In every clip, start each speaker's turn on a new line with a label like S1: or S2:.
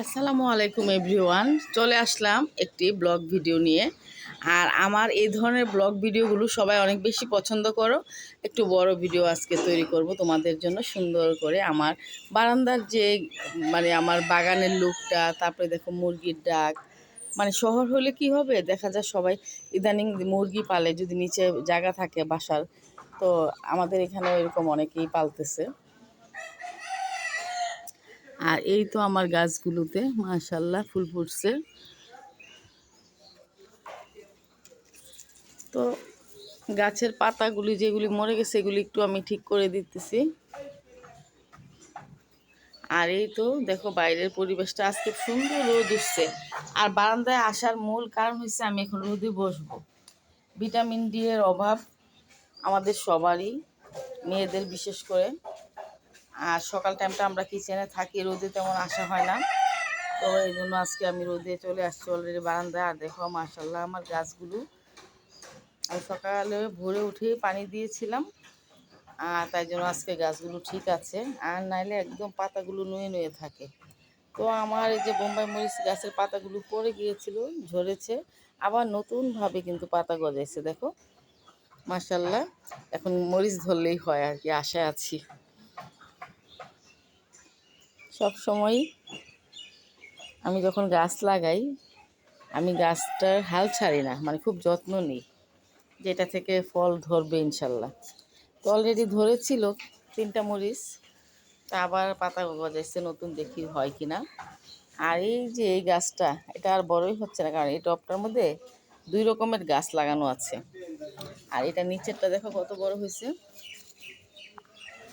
S1: আসসালামু আলাইকুম এভরিওয়ান। চলে আসলাম একটি ব্লগ ভিডিও নিয়ে। আর আমার এই ধরনের ব্লগ ভিডিওগুলো সবাই অনেক বেশি পছন্দ করো। একটু বড় ভিডিও আজকে তৈরি করব তোমাদের জন্য সুন্দর করে আমার বারান্দার যে মানে আমার বাগানের লুকটা, তারপরে দেখো মুরগির ডাক। মানে শহর হলে কি হবে? দেখা যায় সবাই ইদানিং মুরগি পালে যদি নিচে জায়গা থাকে বাসার, তো আমাদের এখানে এরকম অনেকেই পালতেছে। আর এই তো আমার গাছগুলোতে মাশাল্লাহ ফুল ফুটছে। তো গাছের পাতাগুলি যেগুলি মরে গেছে, এগুলি একটু আমি ঠিক করে দিতেছি। আর এই তো দেখো বাইরের পরিবেশটা আজকে সুন্দর রোদ উঠছে। আর বারান্দায় আসার মূল কারণ হচ্ছে আমি এখন রোদে বসবো। ভিটামিন ডি এর অভাব আমাদের সবারই, মেয়েদের বিশেষ করে। আর সকাল টাইমটা আমরা কিচেনে থাকি, রোদে তেমন আসা হয় না। তো এই জন্য আজকে আমি রোদে চলে আসছি অলরেডি বারান্দায় আর দেখো মার্শাল্লাহ আমার গাছগুলো। আমি সকালে ভোরে উঠেই পানি দিয়েছিলাম, আর তাই জন্য আজকে গাছগুলো ঠিক আছে। আর নাইলে একদম পাতাগুলো নুয়ে নুয়ে থাকে। তো আমার এই যে বোম্বাই মরিচ গাছের পাতাগুলো পড়ে গিয়েছিল, ঝরেছে। আবার নতুনভাবে কিন্তু পাতা গজাইছে, দেখো। মার্শাল্লাহ এখন মরিচ ধরলেই হয় আর কি, আশায় আছি। সব সময় আমি যখন গাছ লাগাই, আমি গাছটার হাল ছাড়ি না মানে খুব যত্ন নিই যেটা থেকে ফল ধরবে ইনশাল্লাহ। তো অলরেডি ধরেছিল তিনটা মরিচ, তা আবার পাতা গজাইছে, নতুন দেখি হয় কি না আর এই যে এই গাছটা, এটা আর বড়ই হচ্ছে না, কারণ এই টপটার মধ্যে দুই রকমের গাছ লাগানো আছে। আর এটা নিচেরটা দেখো কত বড় হয়েছে।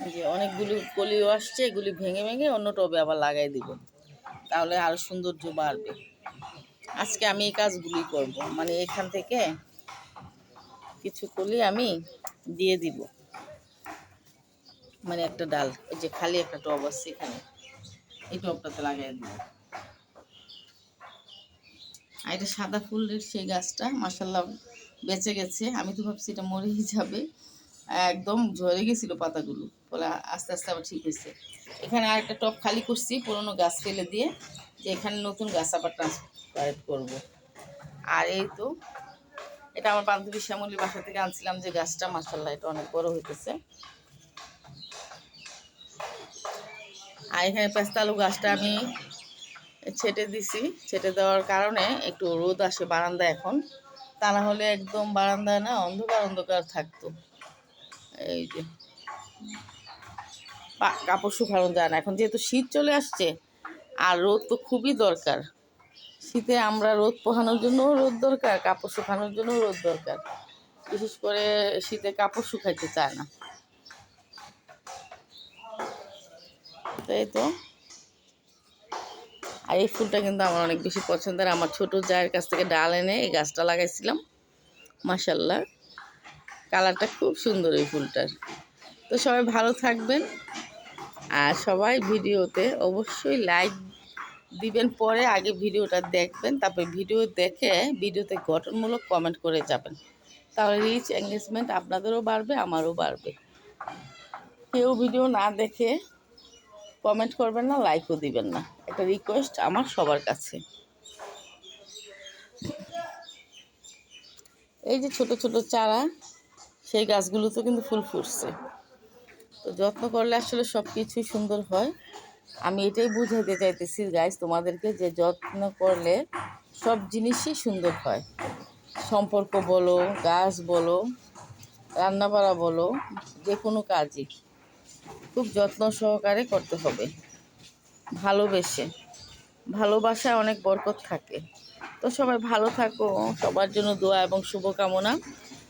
S1: যে অনেকগুলি কলিও আসছে, এগুলি ভেঙে ভেঙে অন্য টবে আবার লাগাই দিব। তাহলে আরও সৌন্দর্য বাড়বে। আজকে আমি এই কাজগুলি করব। মানে এখান থেকে কিছু কলি আমি দিয়ে দিব। মানে একটা ডাল, ওই যে খালি একটা টব আছে এখানে। এই টবটাতে লাগাই দিব। আর এটা সাদা ফুলের সেই গাছটা মাসাল্লাহ বেঁচে গেছে। আমি তো ভাবছি এটা মরেই যাবে। একদম ঝরে গেছিল পাতাগুলো। বলে আস্তে আস্তে আবার ঠিক হয়েছে। এখানে আরেকটা টপ খালি করছি পুরোনো গাছ ফেলে দিয়ে, যে এখানে নতুন গাছ আবার ট্রান্সপ্লান্ট করব। আর এই তো, এটা আমার বান্ধবী শ্যামলী বাসা থেকে আনছিলাম যে গাছটা মাসাল্লাহ এটা অনেক বড় হইতেছে। আর এখানে পেস্তালু গাছটা আমি ছেটে দিছি। ছেটে দেওয়ার কারণে একটু রোদ আসে বারান্দা এখন। তা না হলে একদম বারান্দায় না, অন্ধকার অন্ধকার থাকতো। এই যে কাপড় শুকানো যায় না। এখন যেহেতু শীত চলে আসছে, আর রোদ তো খুবই দরকার। শীতে আমরা রোদ পোহানোর জন্যও রোদ দরকার, কাপড় শুকানোর জন্যও রোদ দরকার। বিশেষ করে শীতে কাপড় শুকাইতে চায় না। তাই তো? আর এই ফুলটা কিন্তু আমার অনেক বেশি পছন্দের। আমার ছোট জায়ের কাছ থেকে ডাল এনে এই গাছটা লাগাইছিলাম। মাসাল্লাহ কালারটা খুব সুন্দর এই ফুলটার। তো সবাই ভালো থাকবেন। আর সবাই ভিডিওতে অবশ্যই লাইক দিবেন, পরে আগে ভিডিওটা দেখবেন, তারপরে ভিডিও দেখে ভিডিওতে গঠনমূলক কমেন্ট করে যাবেন। তাহলে রিচ এঙ্গেজমেন্ট আপনাদেরও বাড়বে, আমারও বাড়বে। কেউ ভিডিও না দেখে কমেন্ট করবেন না লাইকও দিবেন না। একটা রিকোয়েস্ট আমার সবার কাছে। এই যে ছোট ছোট চারা সেই গাছগুলোতে কিন্তু ফুল ফুটছে। তো যত্ন করলে আসলে সব কিছুই সুন্দর হয়। আমি এটাই বুঝাইতে চাইতেছি গাছ তোমাদেরকে যে যত্ন করলে সব জিনিসই সুন্দর হয়। সম্পর্ক বলো, গাছ বলো, রান্নাবাড়া বলো যে কোনো কাজই খুব যত্ন সহকারে করতে হবে। ভালোবেসে। ভালোবাসায় অনেক বরকত থাকে। তো সবাই ভালো থাকো, সবার জন্য দোয়া এবং শুভকামনা।